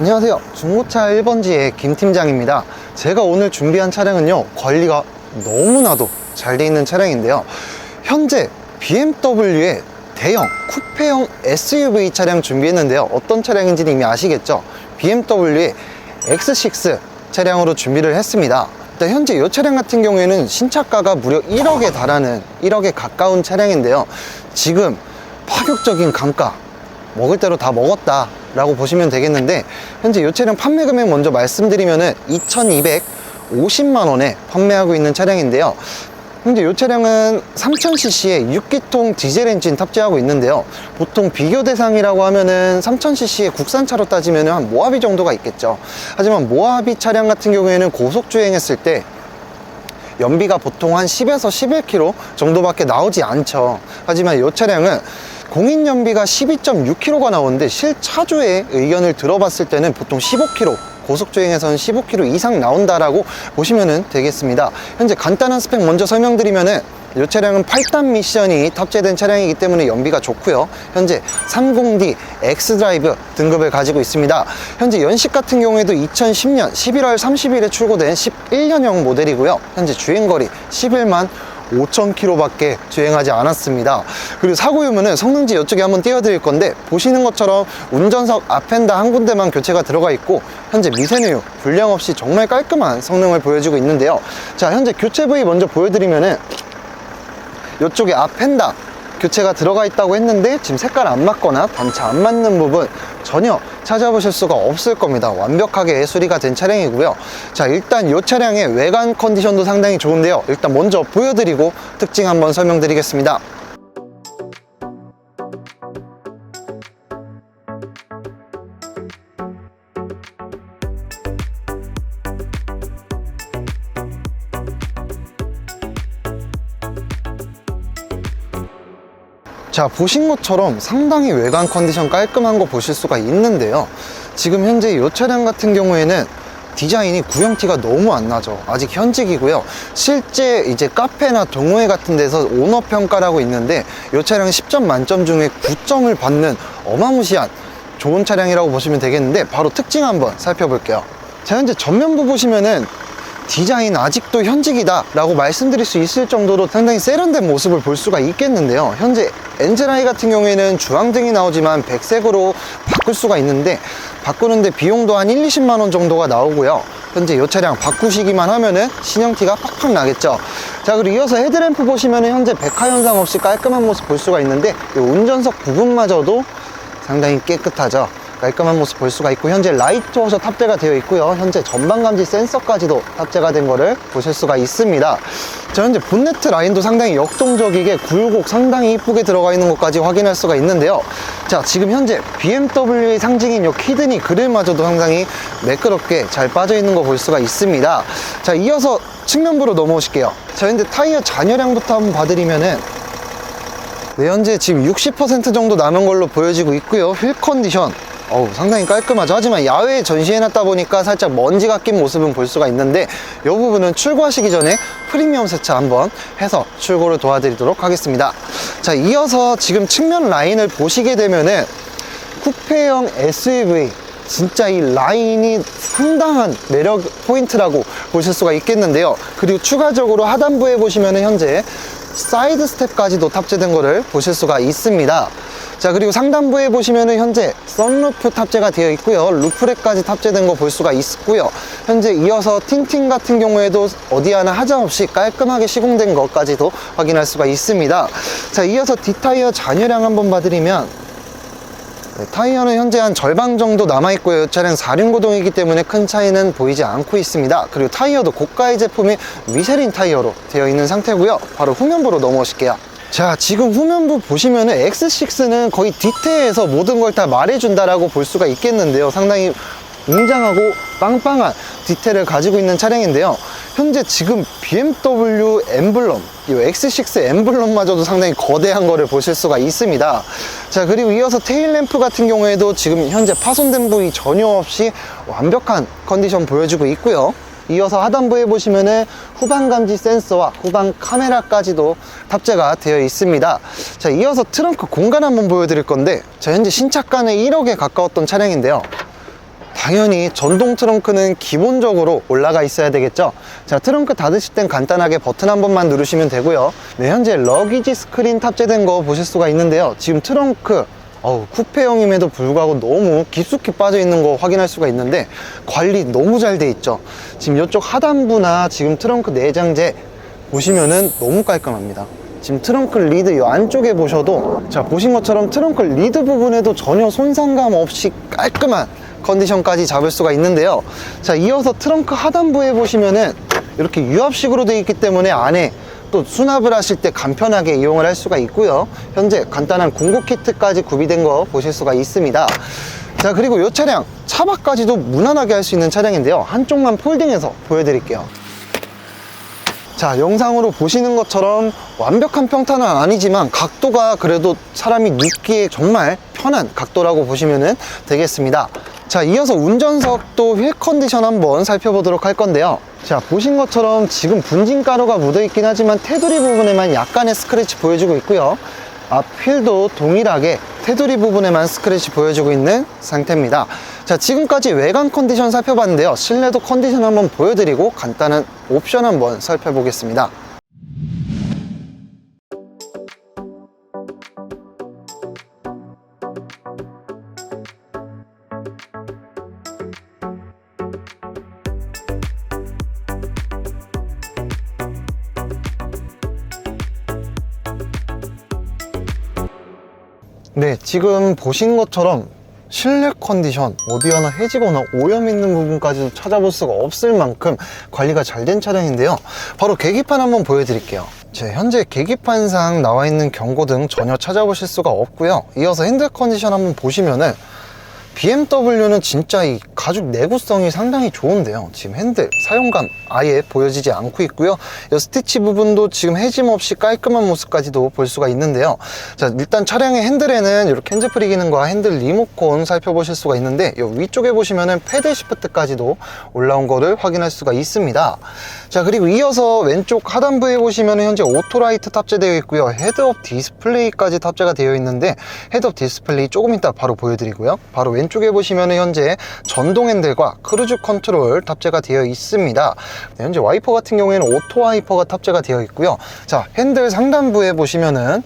안녕하세요. 중고차 1번지의 김 팀장입니다. 제가 오늘 준비한 차량은요, 관리가 너무나도 잘 돼 있는 차량인데요. 현재 BMW의 대형 쿠페형 SUV 차량 준비했는데요. 어떤 차량인지는 이미 아시겠죠? BMW의 X6 차량으로 준비를 했습니다. 현재 이 차량 같은 경우에는 신차가가 무려 1억에 달하는 1억에 가까운 차량인데요. 지금 파격적인 강가 먹을 대로 다 먹었다 라고 보시면 되겠는데 현재 이 차량 판매 금액 먼저 말씀드리면은 2250만 원에 판매하고 있는 차량인데요. 현재 이 차량은 3000cc의 6기통 디젤 엔진 탑재하고 있는데요. 보통 비교 대상이라고 하면은 3000cc의 국산차로 따지면 한 모하비 정도가 있겠죠. 하지만 모하비 차량 같은 경우에는 고속 주행했을 때 연비가 보통 한 10에서 11km 정도밖에 나오지 않죠. 하지만 이 차량은 공인 연비가 12.6km가 나오는데 실차주의 의견을 들어봤을 때는 보통 15km 고속주행에서는 15km 이상 나온다라고 보시면 되겠습니다. 현재 간단한 스펙 먼저 설명드리면은 이 차량은 8단 미션이 탑재된 차량이기 때문에 연비가 좋고요. 현재 30D X드라이브 등급을 가지고 있습니다. 현재 연식 같은 경우에도 2010년 11월 30일에 출고된 11년형 모델이고요. 현재 주행거리 11만 5,000km밖에 주행하지 않았습니다. 그리고 사고 유무는 성능지 이쪽에 한번 띄워드릴 건데 보시는 것처럼 운전석 앞엔다 한 군데만 교체가 들어가 있고 현재 미세누유 불량 없이 정말 깔끔한 성능을 보여주고 있는데요. 자 현재 교체 부위 먼저 보여드리면은 이쪽에 앞엔다 교체가 들어가 있다고 했는데 지금 색깔 안 맞거나 단차 안 맞는 부분 전혀 찾아보실 수가 없을 겁니다. 완벽하게 수리가 된 차량이고요. 자 일단 이 차량의 외관 컨디션도 상당히 좋은데요. 일단 먼저 보여드리고 특징 한번 설명드리겠습니다 자 보신 것처럼 상당히 외관 컨디션 깔끔한 거 보실 수가 있는데요. 지금 현재 이 차량 같은 경우에는 디자인이 구형티가 너무 안 나죠. 아직 현직이고요. 실제 이제 카페나 동호회 같은 데서 오너 평가라고 있는데 이 차량 10점 만점 중에 9점을 받는 어마무시한 좋은 차량이라고 보시면 되겠는데 바로 특징 한번 살펴볼게요. 자 현재 전면부 보시면은 디자인 아직도 현직이다 라고 말씀드릴 수 있을 정도로 상당히 세련된 모습을 볼 수가 있겠는데요. 현재 엔젤아이 같은 경우에는 주황등이 나오지만 백색으로 바꿀 수가 있는데 바꾸는데 비용도 한 1, 20만 원 정도가 나오고요. 현재 이 차량 바꾸시기만 하면은 신형티가 팍팍 나겠죠. 자 그리고 이어서 헤드램프 보시면은 현재 백화 현상 없이 깔끔한 모습 볼 수가 있는데 이 운전석 부분마저도 상당히 깨끗하죠 깔끔한 모습 볼 수가 있고 현재 라이트 워셔 탑재가 되어 있고요. 현재 전방 감지 센서까지도 탑재가 된 거를 보실 수가 있습니다. 자 현재 본네트 라인도 상당히 역동적이게 굴곡 상당히 이쁘게 들어가 있는 것까지 확인할 수가 있는데요. 자 지금 현재 BMW의 상징인 이 키드니 그릴마저도 상당히 매끄럽게 잘 빠져 있는 거 볼 수가 있습니다. 자 이어서 측면부로 넘어오실게요. 자 현재 타이어 잔여량부터 한번 봐드리면은 네, 현재 지금 60% 정도 남은 걸로 보여지고 있고요. 휠 컨디션 어우, 상당히 깔끔하죠. 하지만 야외에 전시해놨다 보니까 살짝 먼지가 낀 모습은 볼 수가 있는데 이 부분은 출고하시기 전에 프리미엄 세차 한번 해서 출고를 도와드리도록 하겠습니다. 자, 이어서 지금 측면 라인을 보시게 되면은 쿠페형 SUV 진짜 이 라인이 상당한 매력 포인트라고 보실 수가 있겠는데요. 그리고 추가적으로 하단부에 보시면은 현재 사이드 스텝까지도 탑재된 거를 보실 수가 있습니다. 자 그리고 상단부에 보시면은 현재 썬루프 탑재가 되어 있고요 루프렉까지 탑재된 거 볼 수가 있고요 현재 이어서 틴팅 같은 경우에도 어디 하나 하자없이 깔끔하게 시공된 것까지도 확인할 수가 있습니다 자 이어서 뒷타이어 잔여량 한번 봐드리면 네, 타이어는 현재 한 절반 정도 남아있고요. 차량 4륜구동이기 때문에 큰 차이는 보이지 않고 있습니다. 그리고 타이어도 고가의 제품이 미쉐린 타이어로 되어 있는 상태고요. 바로 후면부로 넘어오실게요. 자, 지금 후면부 보시면은 X6는 거의 디테일에서 모든 걸 다 말해준다라고 볼 수가 있겠는데요. 상당히 웅장하고 빵빵한 디테일을 가지고 있는 차량인데요. 현재 지금 BMW 엠블럼, 이 X6 엠블럼마저도 상당히 거대한 거를 보실 수가 있습니다. 자, 그리고 이어서 테일 램프 같은 경우에도 지금 현재 파손된 부위 전혀 없이 완벽한 컨디션 보여주고 있고요. 이어서 하단부에 보시면은 후방 감지 센서와 후방 카메라까지도 탑재가 되어 있습니다. 자, 이어서 트렁크 공간 한번 보여드릴 건데, 자, 현재 신차가는 1억에 가까웠던 차량인데요. 당연히 전동 트렁크는 기본적으로 올라가 있어야 되겠죠 자 트렁크 닫으실 땐 간단하게 버튼 한 번만 누르시면 되고요 네 현재 러기지 스크린 탑재된 거 보실 수가 있는데요 지금 트렁크 어우, 쿠페형임에도 불구하고 너무 깊숙이 빠져 있는 거 확인할 수가 있는데 관리 너무 잘 돼 있죠. 지금 이쪽 하단부나 지금 트렁크 내장재 보시면은 너무 깔끔합니다. 지금 트렁크 리드 이 안쪽에 보셔도 자 보신 것처럼 트렁크 리드 부분에도 전혀 손상감 없이 깔끔한 컨디션까지 잡을 수가 있는데요. 자 이어서 트렁크 하단부에 보시면은 이렇게 유압식으로 되어 있기 때문에 안에 또 수납을 하실 때 간편하게 이용을 할 수가 있고요. 현재 간단한 공구 키트까지 구비된 거 보실 수가 있습니다. 자 그리고 이 차량 차박까지도 무난하게 할 수 있는 차량인데요. 한쪽만 폴딩해서 보여드릴게요. 자 영상으로 보시는 것처럼 완벽한 평탄은 아니지만 각도가 그래도 사람이 눕기에 정말 편한 각도라고 보시면 되겠습니다 자 이어서 운전석도 휠 컨디션 한번 살펴보도록 할 건데요. 자 보신 것처럼 지금 분진 가루가 묻어 있긴 하지만 테두리 부분에만 약간의 스크래치 보여주고 있고요. 앞 휠도 동일하게 테두리 부분에만 스크래치 보여주고 있는 상태입니다. 자 지금까지 외관 컨디션 살펴봤는데요. 실내도 컨디션 한번 보여드리고 간단한 옵션 한번 살펴보겠습니다 지금 보신 것처럼 실내 컨디션 어디 하나 해지거나 오염 있는 부분까지도 찾아볼 수가 없을 만큼 관리가 잘 된 차량인데요. 바로 계기판 한번 보여드릴게요. 제 현재 계기판상 나와 있는 경고 등 전혀 찾아보실 수가 없고요. 이어서 핸들 컨디션 한번 보시면은 BMW는 진짜 이 가죽 내구성이 상당히 좋은데요. 지금 핸들 사용감 아예 보여지지 않고 있고요. 이 스티치 부분도 지금 해짐 없이 깔끔한 모습까지도 볼 수가 있는데요. 자, 일단 차량의 핸들에는 이렇게 핸즈프리 기능과 핸들 리모컨 살펴보실 수가 있는데 이 위쪽에 보시면은 패드 시프트까지도 올라온 거를 확인할 수가 있습니다. 자, 그리고 이어서 왼쪽 하단부에 보시면은 현재 오토라이트 탑재되어 있고요. 헤드업 디스플레이까지 탑재가 되어 있는데 헤드업 디스플레이 조금 이따 바로 보여드리고요. 바로 왼쪽에 보시면 현재 전동 핸들과 크루즈 컨트롤 탑재가 되어 있습니다. 네, 현재 와이퍼 같은 경우에는 오토 와이퍼가 탑재가 되어 있고요. 자, 핸들 상단부에 보시면은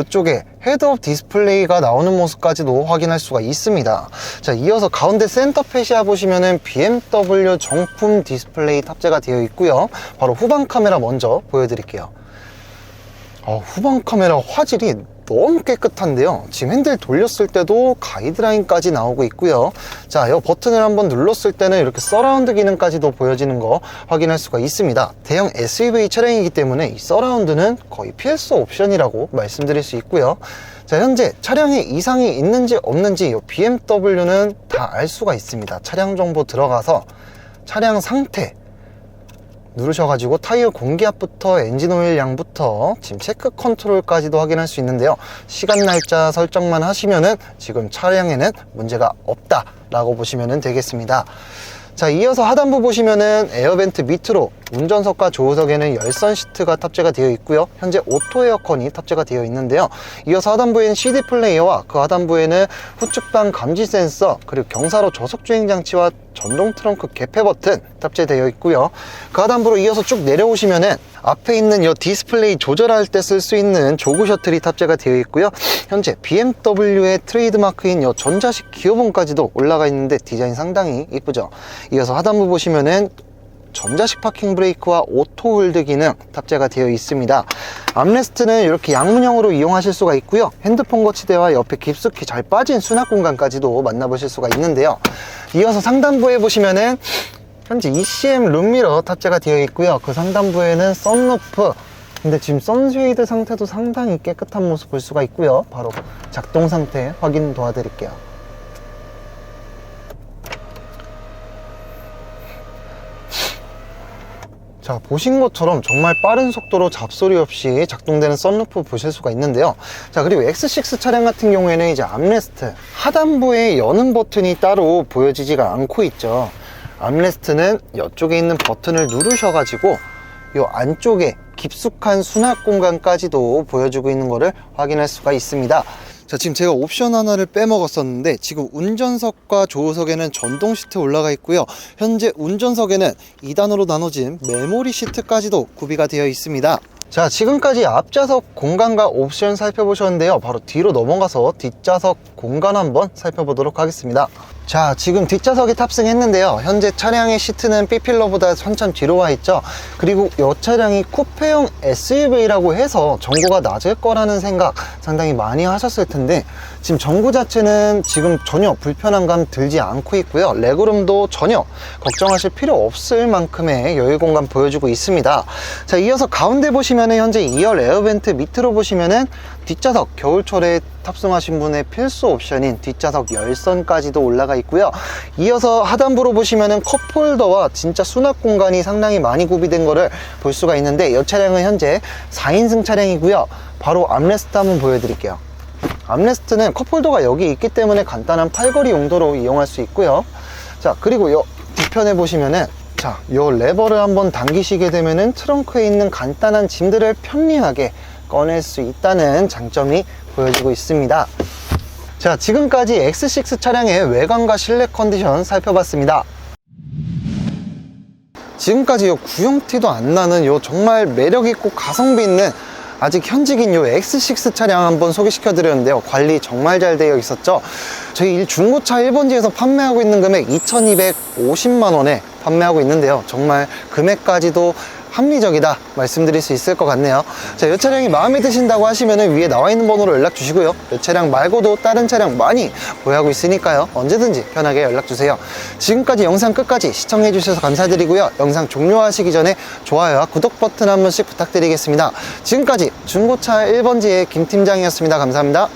이쪽에 헤드업 디스플레이가 나오는 모습까지도 확인할 수가 있습니다. 자, 이어서 가운데 센터 페시아 보시면은 BMW 정품 디스플레이 탑재가 되어 있고요. 바로 후방 카메라 먼저 보여드릴게요. 어, 후방 카메라 화질이 너무 깨끗한데요. 지금 핸들 돌렸을 때도 가이드라인까지 나오고 있고요. 자, 이 버튼을 한번 눌렀을 때는 이렇게 서라운드 기능까지도 보여지는 거 확인할 수가 있습니다. 대형 SUV 차량이기 때문에 이 서라운드는 거의 필수 옵션이라고 말씀드릴 수 있고요. 자, 현재 차량에 이상이 있는지 없는지 이 BMW는 다 알 수가 있습니다. 차량 정보 들어가서 차량 상태, 누르셔가지고 타이어 공기압부터 엔진 오일 양부터 지금 체크 컨트롤까지도 확인할 수 있는데요. 시간 날짜 설정만 하시면은 지금 차량에는 문제가 없다 라고 보시면 되겠습니다. 자 이어서 하단부 보시면은 에어벤트 밑으로 운전석과 조수석에는 열선 시트가 탑재가 되어 있고요. 현재 오토 에어컨이 탑재가 되어 있는데요. 이어서 하단부에는 CD 플레이어와 그 하단부에는 후측방 감지 센서 그리고 경사로 저속 주행 장치와 전동 트렁크 개폐 버튼 탑재되어 있고요 그 하단부로 이어서 쭉 내려오시면은 앞에 있는 이 디스플레이 조절할 때 쓸 수 있는 조그 셔틀이 탑재가 되어 있고요 현재 BMW의 트레이드마크인 이 전자식 기어봉까지도 올라가 있는데 디자인 상당히 이쁘죠 이어서 하단부 보시면은 전자식 파킹 브레이크와 오토 홀드 기능 탑재가 되어 있습니다. 암레스트는 이렇게 양문형으로 이용하실 수가 있고요. 핸드폰 거치대와 옆에 깊숙이 잘 빠진 수납 공간까지도 만나보실 수가 있는데요. 이어서 상단부에 보시면은 현재 ECM 룸미러 탑재가 되어 있고요. 그 상단부에는 썬루프 근데 지금 선쉐이드 상태도 상당히 깨끗한 모습 볼 수가 있고요. 바로 작동 상태 확인 도와드릴게요. 자 보신 것처럼 정말 빠른 속도로 잡소리 없이 작동되는 썬루프 보실 수가 있는데요 자 그리고 X6 차량 같은 경우에는 이제 암레스트 하단부에 여는 버튼이 따로 보여지지가 않고 있죠 암레스트는 이쪽에 있는 버튼을 누르셔가지고 이 안쪽에 깊숙한 수납 공간까지도 보여주고 있는 것을 확인할 수가 있습니다 자, 지금 제가 옵션 하나를 빼먹었었는데 지금 운전석과 조우석에는 전동 시트 올라가 있고요. 현재 운전석에는 2단으로 나눠진 메모리 시트까지도 구비가 되어 있습니다. 자, 지금까지 앞좌석 공간과 옵션 살펴보셨는데요. 바로 뒤로 넘어가서 뒷좌석 공간 한번 살펴보도록 하겠습니다. 자, 지금 뒷좌석에 탑승했는데요. 현재 차량의 시트는 B필러보다 한참 뒤로 와 있죠. 그리고 이 차량이 쿠페형 SUV라고 해서 전고가 낮을 거라는 생각 상당히 많이 하셨을 텐데 지금 전고 자체는 지금 전혀 불편한 감 들지 않고 있고요. 레그룸도 전혀 걱정하실 필요 없을 만큼의 여유 공간 보여주고 있습니다. 자, 이어서 가운데 보시면 현재 2열 에어벤트 밑으로 보시면은 뒷좌석 겨울철에 탑승하신 분의 필수 옵션인 뒷좌석 열선까지도 올라가 있고요. 이어서 하단부로 보시면은 컵홀더와 진짜 수납 공간이 상당히 많이 구비된 거를 볼 수가 있는데 이 차량은 현재 4인승 차량이고요. 바로 암레스트 한번 보여드릴게요. 암레스트는 컵홀더가 여기 있기 때문에 간단한 팔걸이 용도로 이용할 수 있고요. 자, 그리고 요 뒤편에 보시면은 자, 요 레버를 한번 당기시게 되면은 트렁크에 있는 간단한 짐들을 편리하게 꺼낼 수 있다는 장점이 보여지고 있습니다. 자, 지금까지 X6 차량의 외관과 실내 컨디션 살펴봤습니다. 지금까지 요 구형티도 안 나는 요 정말 매력있고 가성비 있는 아직 현직인 요 X6 차량 한번 소개시켜 드렸는데요. 관리 정말 잘 되어 있었죠. 저희 이 중고차 1번지에서 판매하고 있는 금액 2250만 원에 판매하고 있는데요. 정말 금액까지도 합리적이다 말씀드릴 수 있을 것 같네요. 자, 이 차량이 마음에 드신다고 하시면 위에 나와 있는 번호로 연락 주시고요. 이 차량 말고도 다른 차량 많이 보유하고 있으니까요. 언제든지 편하게 연락 주세요. 지금까지 영상 끝까지 시청해 주셔서 감사드리고요. 영상 종료하시기 전에 좋아요와 구독 버튼 한 번씩 부탁드리겠습니다. 지금까지 중고차 1번지의 김 팀장이었습니다. 감사합니다.